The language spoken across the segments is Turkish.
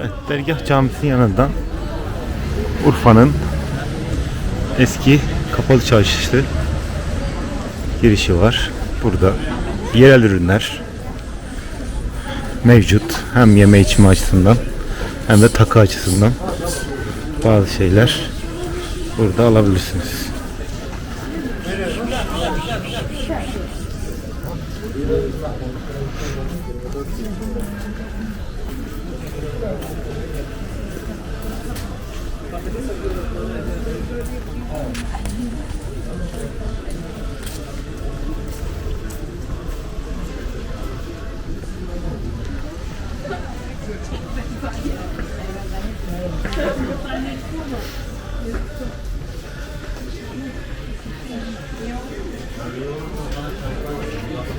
Evet, Dergah Camisi'nin yanından Urfa'nın eski kapalı çarşısı girişi var. Burada yerel ürünler mevcut. Hem yeme içme açısından hem de takı açısından bazı şeyler burada alabilirsiniz.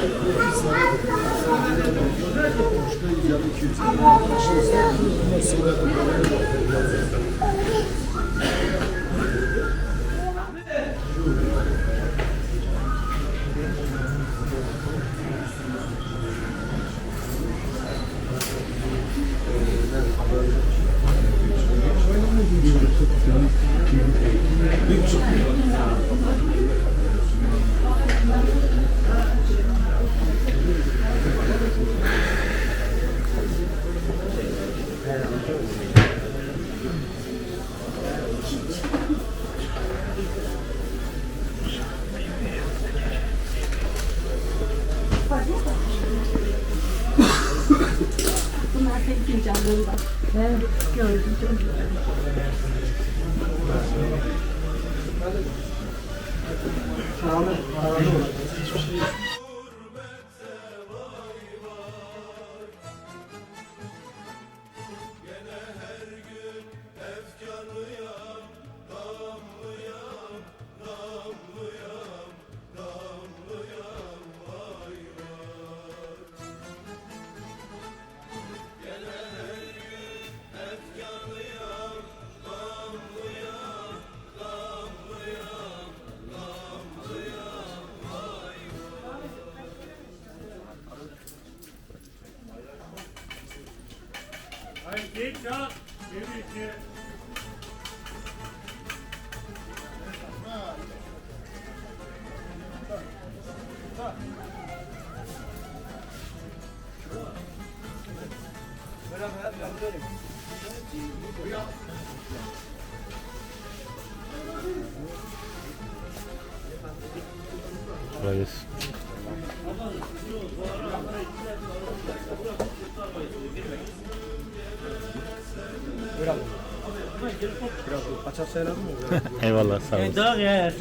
tek fincanlarından. Evet, gördüm çok güzel. Kolay Eyvallah sağ olun. Daha yer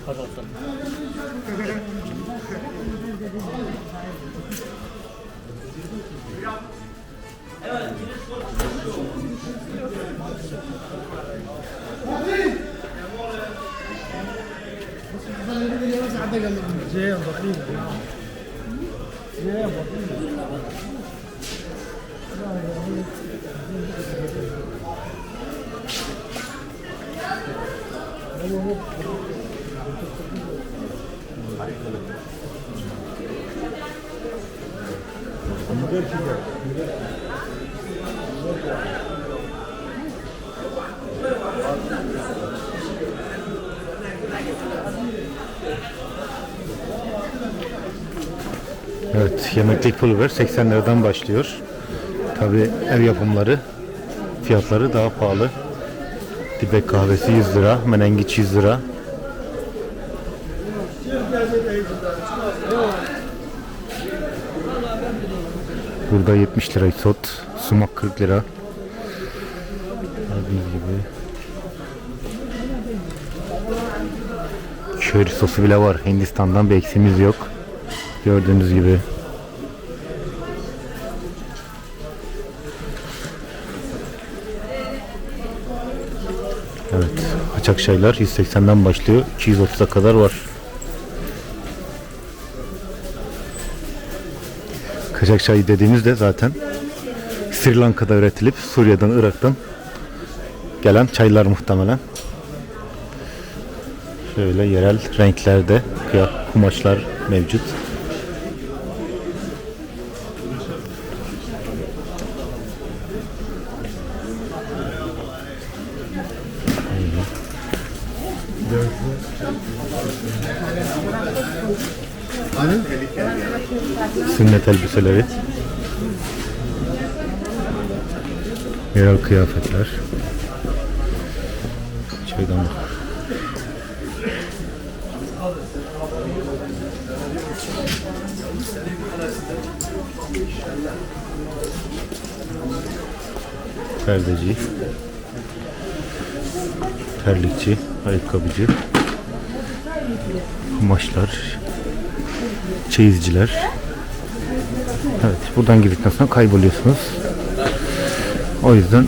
Yemeklik pul biber 80 liradan başlıyor. Tabi ev yapımları fiyatları daha pahalı. Dibek kahvesi 100 lira, menengiç 100 lira. Burada 70 lira isot, sumak 40 lira. Gördüğünüz gibi. Köri sosu bile var. Hindistan'dan bir eksiğimiz yok. Gördüğünüz gibi. olacak şeyler 180'den başlıyor 230'a kadar var. Kaşak çayı dediğimizde zaten Sri Lanka'da üretilip Suriye'den, Irak'tan gelen çaylar muhtemelen. Şöyle yerel renklerde kumaşlar mevcut. Sünnet elbiseleri. Yerel kıyafetler. Çaydanlık. Perdeci. Terlikçi, ayakkabıcı. Kumaşlar, çeyizciler. Evet, buradan girdikten sonra kayboluyorsunuz. O yüzden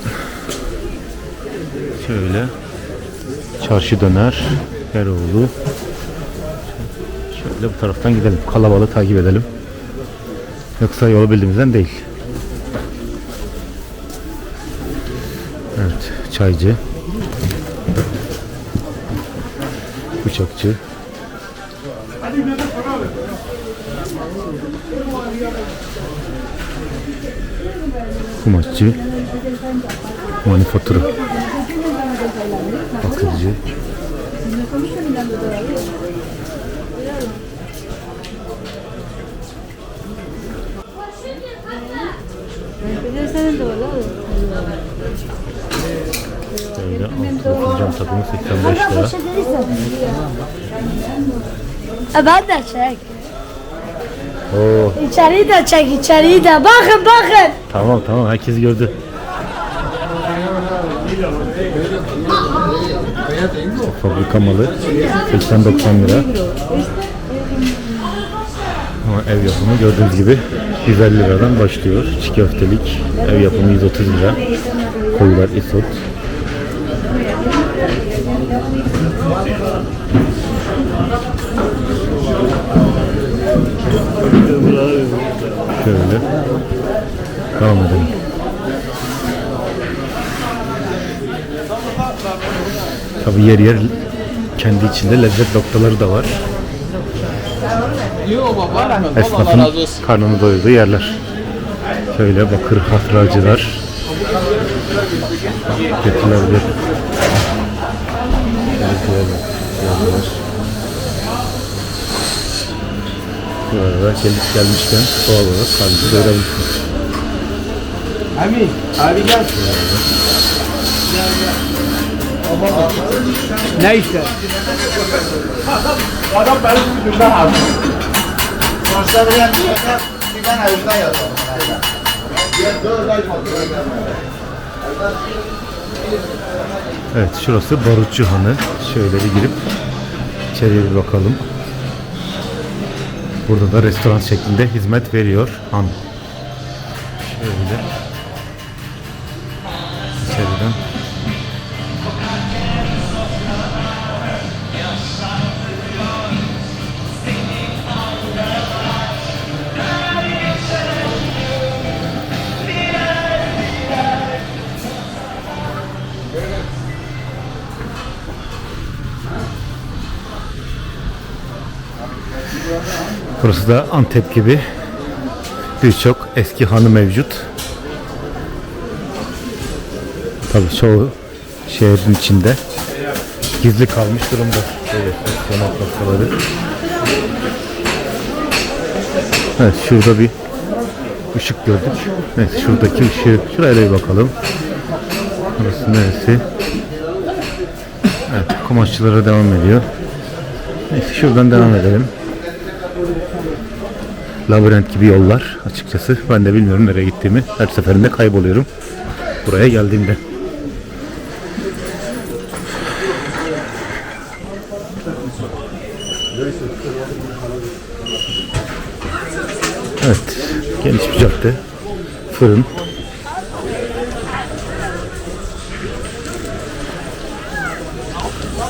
şöyle çarşı döner, Eroğlu. Şöyle bu taraftan gidelim. Kalabalığı takip edelim. Yoksa yolu bildiğimizden değil. Evet, çaycı. Bıçakçı. Kumaşçı. Manifatura. Olur. Böyle altın fincan takımı 85 lira. Ben de çek. Oo, İçeriği de çek, içeriği de. Bakın bakın. tamam tamam herkes gördü. Fabrika malı 80-90 lira. Ama ev yapımı gördüğünüz gibi 150 liradan başlıyor. Çiğ köftelik ev yapımı 130 lira. Koyular isot. Şöyle. Devam edelim. Tabi yer yer kendi içinde lezzet noktaları da var. Esnafın karnını doyurduğu yerler. Şöyle bakır hatıracılar. Getirilebilir. Getirilebilir. Yerler. Bu arada gelip gelmişken doğal olarak karnınızı doyurabilirsiniz. Emin, abi gel. Ne işte? Adam benim yüzümden aldı. Sonuçta yani bir tane. Dört ay Evet şurası Barutçu Hanı. Şöyle bir girip içeriye bir bakalım. Burada da restoran şeklinde hizmet veriyor han. Şöyle. Burası da Antep gibi birçok eski hanı mevcut. Tabii çoğu şehrin içinde gizli kalmış durumda. Noktaları. Evet şurada bir ışık gördük. Evet şuradaki ışığı şuraya da bir bakalım. Burası neresi? Evet kumaşçılara devam ediyor. Neyse şuradan devam edelim. Labirent gibi yollar açıkçası. Ben de bilmiyorum nereye gittiğimi. Her seferinde kayboluyorum. Buraya geldiğimde. Evet. Geniş bir cadde. Fırın.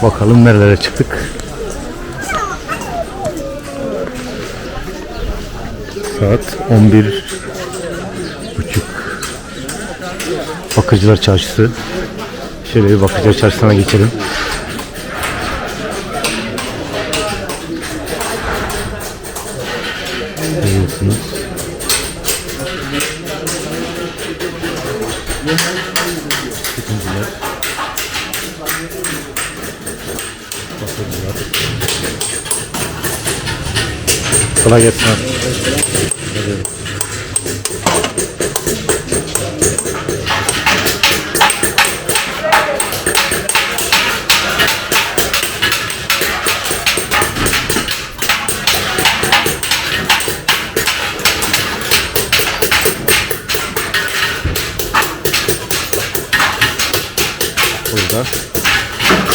Bakalım nerelere çıktık. Saat 11 buçuk. Bakıcılar Çarşısı. Şöyle bir Bakıcılar Çarşısı'na geçelim. Görüyorsunuz. Kolay gelsin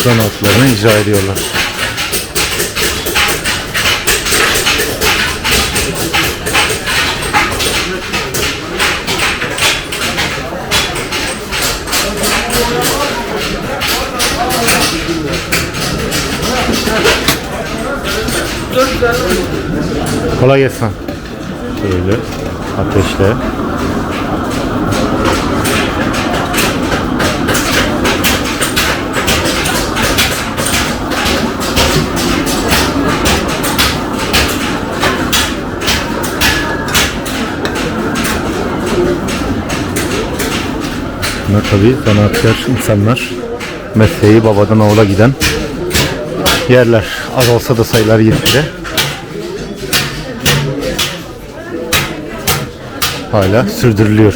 Kur'an altlarını icra ediyorlar. Kolay gelsin. Böyle ateşle. Bunlar tabii zanaatkar insanlar. Mesleği babadan oğula giden yerler. Az olsa da sayılar 20'de. Hala sürdürülüyor.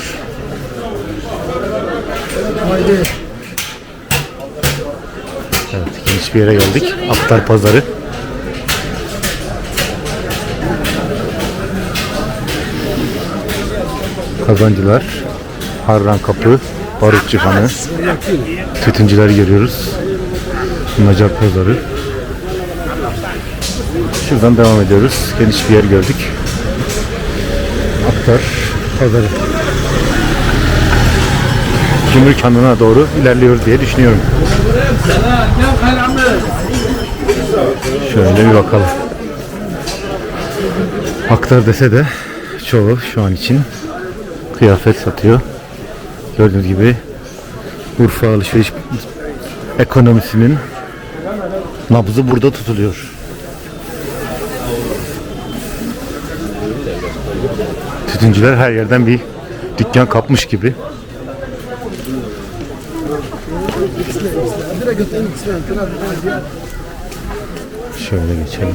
Evet, geniş bir yere geldik. Aktar Pazarı. Kazancılar, Harran Kapı, Barutçu Hanı, tütüncüleri görüyoruz. Nacar Pazarı. Şuradan devam ediyoruz. Geniş bir yer gördük. Aktar Pazarı. Gümrük Hanı'na doğru ilerliyoruz diye düşünüyorum. Şöyle bir bakalım. Aktar dese de çoğu şu an için kıyafet satıyor. Gördüğünüz gibi Urfa alışveriş ekonomisinin nabzı burada tutuluyor. Tütüncüler her yerden bir dükkan kapmış gibi. Şöyle geçelim.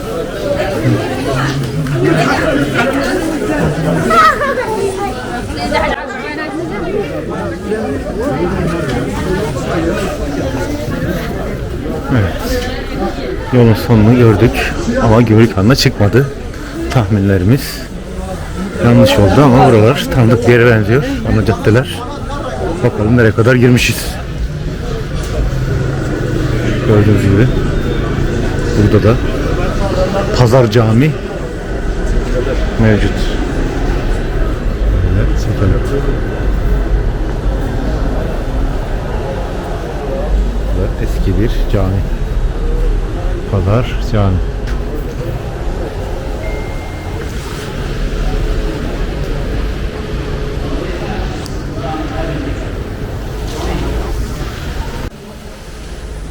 Yolun sonunu gördük ama hanına çıkmadı. Tahminlerimiz yanlış oldu ama buralar tanıdık bir yere benziyor. Ana caddeler. Bakalım nereye kadar girmişiz. Gördüğünüz gibi burada da Pazar Cami mevcut. Böyle satalım. Eski bir cami. Pazar Cami.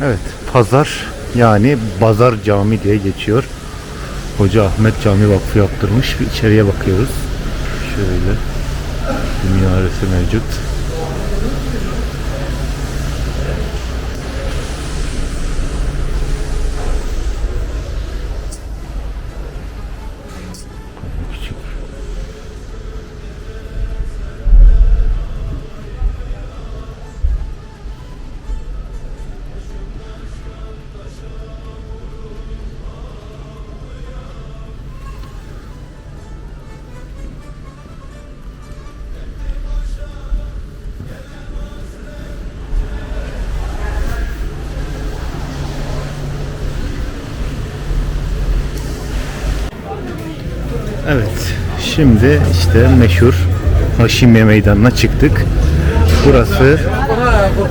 Evet, pazar yani Bazar Cami diye geçiyor. Hoca Ahmet Cami Vakfı yaptırmış. Bir içeriye bakıyoruz. Şöyle bir minaresi mevcut. Şimdi işte meşhur Haşimiye Meydanı'na çıktık. Burası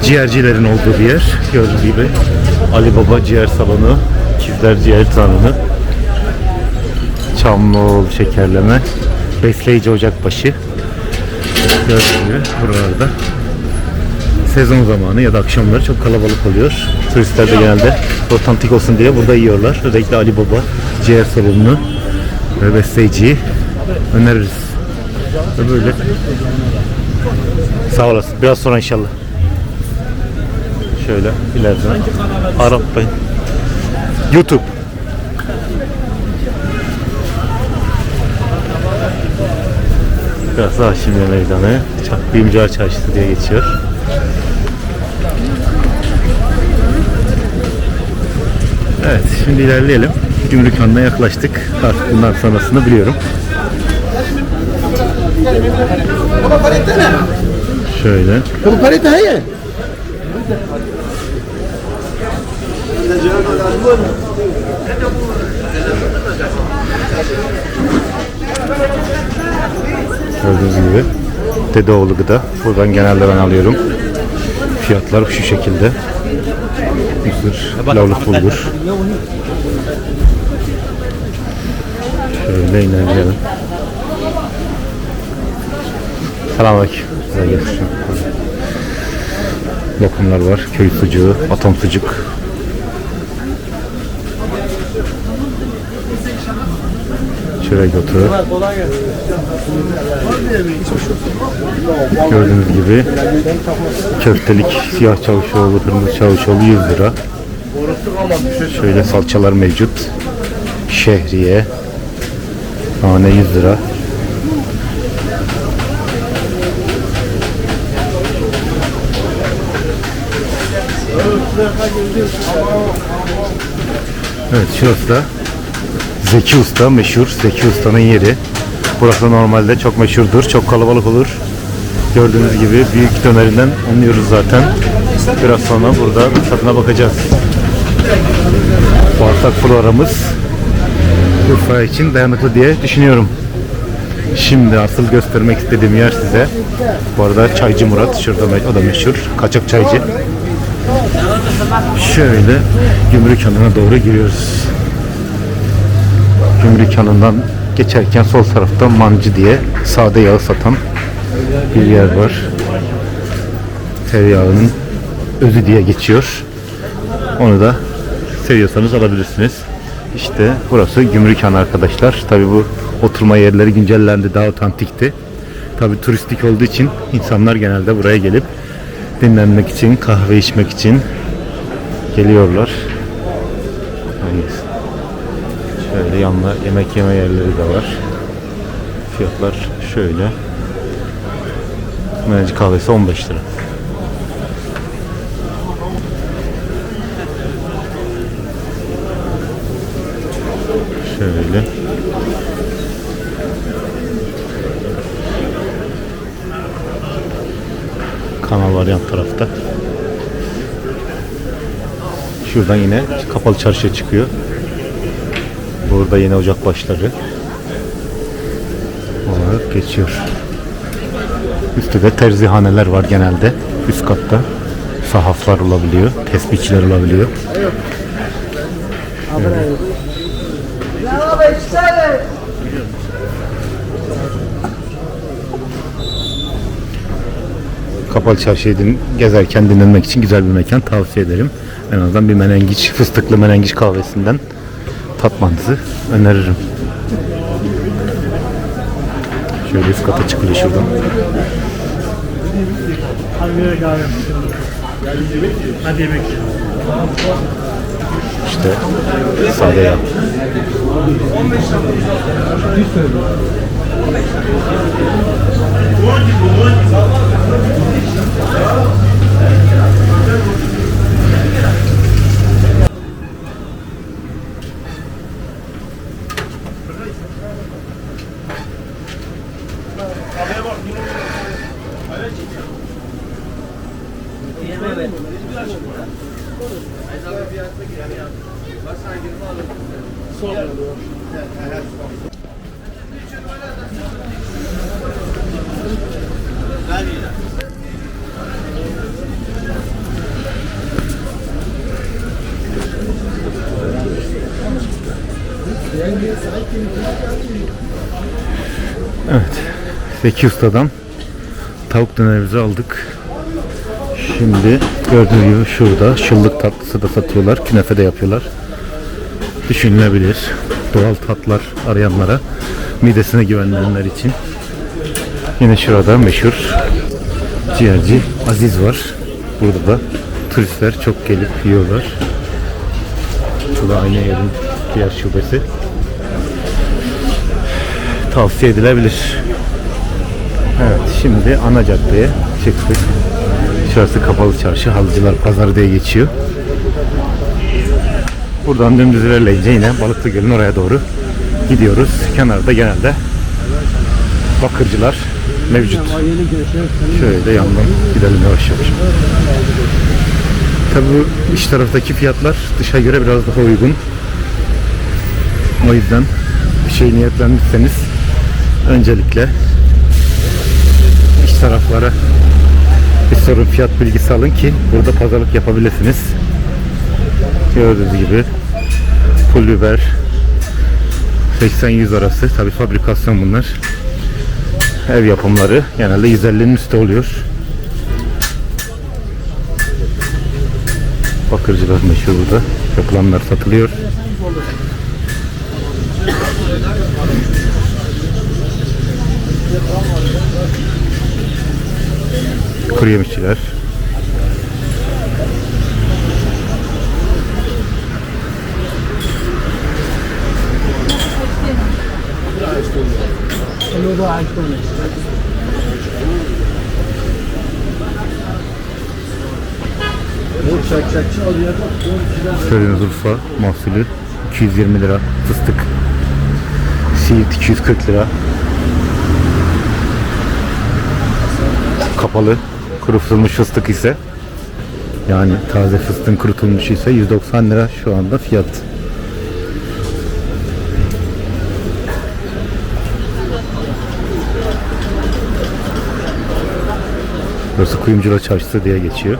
ciğercilerin olduğu bir yer. Gördüğünüz gibi Ali Baba Ciğer Salonu, İkizler Ciğer Salonu, Çamlıoğlu Şekerleme, Besleyici Ocakbaşı. Gördüğünüz gibi buralarda sezon zamanı ya da akşamları çok kalabalık oluyor. Turistler de genelde otantik olsun diye burada yiyorlar. Özellikle Ali Baba ciğer salonunu ve besleyiciyi öneririz. Ve böyle. Sağ olasın. Biraz sonra inşallah. Şöyle ileriden. Arap Bey. YouTube. Biraz daha şimdi meydanı. Bimcar Çarşısı diye geçiyor. Evet, şimdi ilerleyelim. Gümrük Hanı'na yaklaştık. Artık bundan sonrasını biliyorum. Şöyle. Gördüğünüz gibi Dedeoğlu gıda. Buradan genelde ben alıyorum. Fiyatlar şu şekilde. Mısır, pilavlık bulgur. Şöyle ilerleyelim. Selamünaleyküm. Lokumlar var. Köy sucuğu, atom sucuk. Çörek otu. Gördüğünüz gibi köftelik siyah çavuşoğlu, kırmızı çavuşoğlu 100 lira. Şöyle salçalar mevcut. Şehriye. Tane 100 lira. Evet şurası da Zeki Usta meşhur. Zeki Usta'nın yeri. Burası normalde çok meşhurdur. Çok kalabalık olur. Gördüğünüz gibi büyük dönerinden anlıyoruz zaten. Biraz sonra burada tadına bakacağız. Bağırsak floramız Urfa için dayanıklı diye düşünüyorum. Şimdi asıl göstermek istediğim yer size. Bu arada Çaycı Murat şurada o da meşhur. Kaçak çaycı. Şöyle Gümrük Hanı'na doğru giriyoruz. Gümrük Hanı'ndan geçerken sol tarafta Mancı diye sade yağı satan bir yer var. Tereyağının özü diye geçiyor. Onu da seviyorsanız alabilirsiniz. İşte burası Gümrük Hanı arkadaşlar. Tabi bu oturma yerleri güncellendi daha otantikti. Tabi turistik olduğu için insanlar genelde buraya gelip dinlenmek için, kahve içmek için geliyorlar. Evet. Şöyle yanına yemek yeme yerleri de var. Fiyatlar şöyle. Menenci kahvesi 15 lira. Şöyle. Kanal var yan tarafta. Şuradan yine kapalı çarşıya çıkıyor. Burada yine ocak başları olarak geçiyor. Üstte de terzihaneler var genelde. Üst katta sahaflar olabiliyor, tesbihçiler olabiliyor. Kapalı çarşıyı gezerken dinlenmek için güzel bir mekan tavsiye ederim. En azından bir menengiç, fıstıklı menengiç kahvesinden tatmanızı öneririm. Şöyle üst kata çıkıyor şuradan. Hadi yemek. İşte sade ya. Evet. Zeki Usta'dan tavuk dönerimizi aldık. Şimdi gördüğünüz gibi şurada şıllık tatlısı da satıyorlar. Künefe de yapıyorlar. Düşünülebilir. Doğal tatlar arayanlara, midesine güvenenler için. Yine şurada meşhur ciğerci Aziz var. Burada da turistler çok gelip yiyorlar. Bu da aynı yerin diğer şubesi. Tavsiye edilebilir. Evet şimdi ana caddeye çıktık. Şurası kapalı çarşı, halıcılar pazarı diye geçiyor. Buradan dümdüz ilerleyince yine Balıklı Göl'ün oraya doğru gidiyoruz. Kenarda genelde bakırcılar mevcut. Şöyle de yandan gidelim yavaş yavaş. Tabi bu iç taraftaki fiyatlar dışa göre biraz daha uygun. O yüzden bir şey niyetlendirseniz öncelikle iç taraflara bir sorun fiyat bilgisi alın ki burada pazarlık yapabilirsiniz. Gördüğünüz gibi pul biber 80-100 arası. Tabi fabrikasyon bunlar. Ev yapımları genelde 150'nin üstü oluyor. Bakırcılar meşhur burada. Yapılanlar satılıyor kuru yemişçiler. Gördüğünüz Urfa mahsulü 220 lira fıstık Siirt 240 lira. Kapalı kurutulmuş fıstık ise yani taze fıstığın kurutulmuş ise 190 lira şu anda fiyat. Burası Kuyumcular Çarşısı diye geçiyor.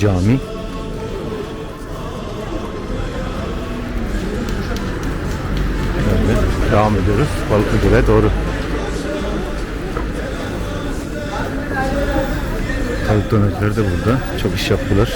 Cami. Böyle devam ediyoruz Balıklıgöl'e doğru. Tavuk dönercileri de burada. Çok iş yaptılar.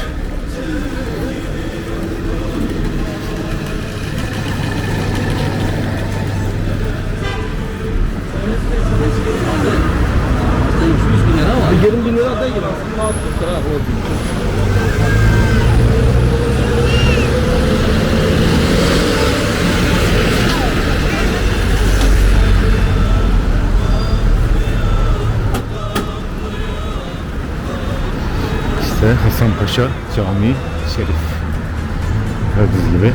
İşte Hasanpaşa Camii Şerif. Gördüğünüz gibi.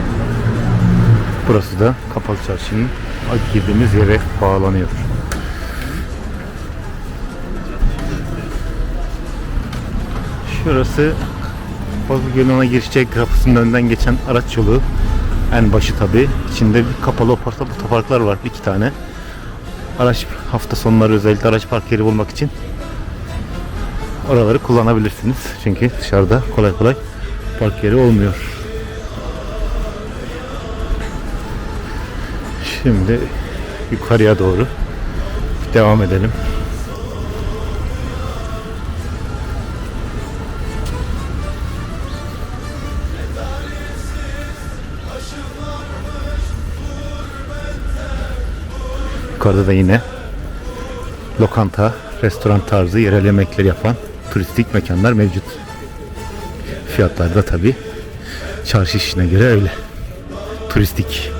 Burası da Kapalı Çarşı'nın girdiğimiz yere bağlanıyor. Şurası Gölü'ne ona girişecek kapısının önünden geçen araç yolu. En başı tabi. İçinde bir kapalı otopark- otoparklar var. iki tane. Araç hafta sonları özellikle araç park yeri bulmak için oraları kullanabilirsiniz. Çünkü dışarıda kolay kolay park yeri olmuyor. Şimdi yukarıya doğru devam edelim. Yukarıda da yine lokanta, restoran tarzı yerel yemekleri yapan turistik mekanlar mevcut. Fiyatlar da tabi çarşı işine göre öyle. Turistik.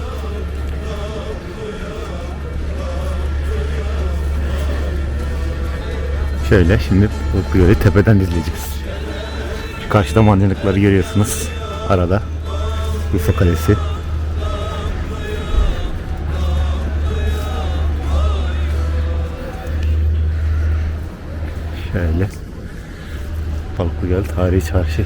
Şöyle şimdi bu gölü tepeden izleyeceğiz. Şu karşıda mancınıkları görüyorsunuz. Arada. Urfa Kalesi. Şöyle. Balıklıgöl Tarihi Çarşı.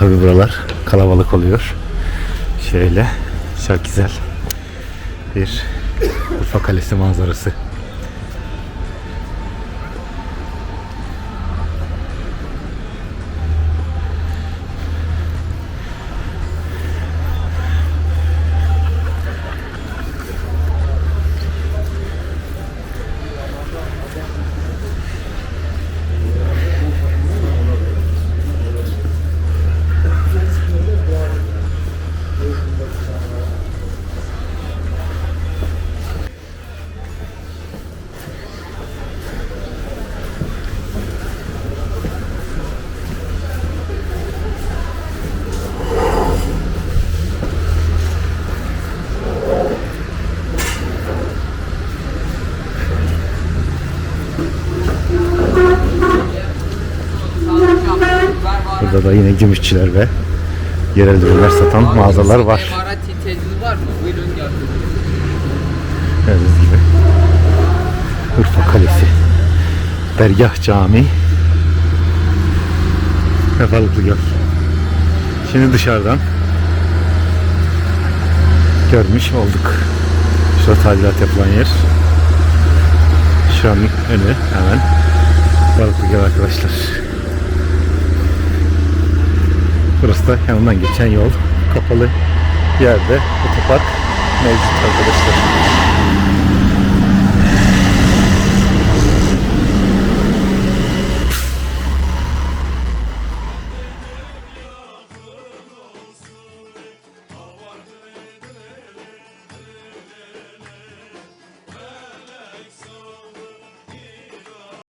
Tabi buralar kalabalık oluyor. Şöyle çok güzel bir Urfa Kalesi manzarası. Burada da yine gümüşçüler ve yerel ürünler satan mağazalar var. Var mı? Buyurun. Gördüğünüz gibi. Urfa Kalesi. Dergah Cami. Ve Balıklı Göl. Şimdi dışarıdan görmüş olduk. Şurada tadilat yapılan yer. Şu an önü hemen Balıklı Göl arkadaşlar. Burası da yanından geçen yol. Kapalı yerde otopark mevcut arkadaşlar.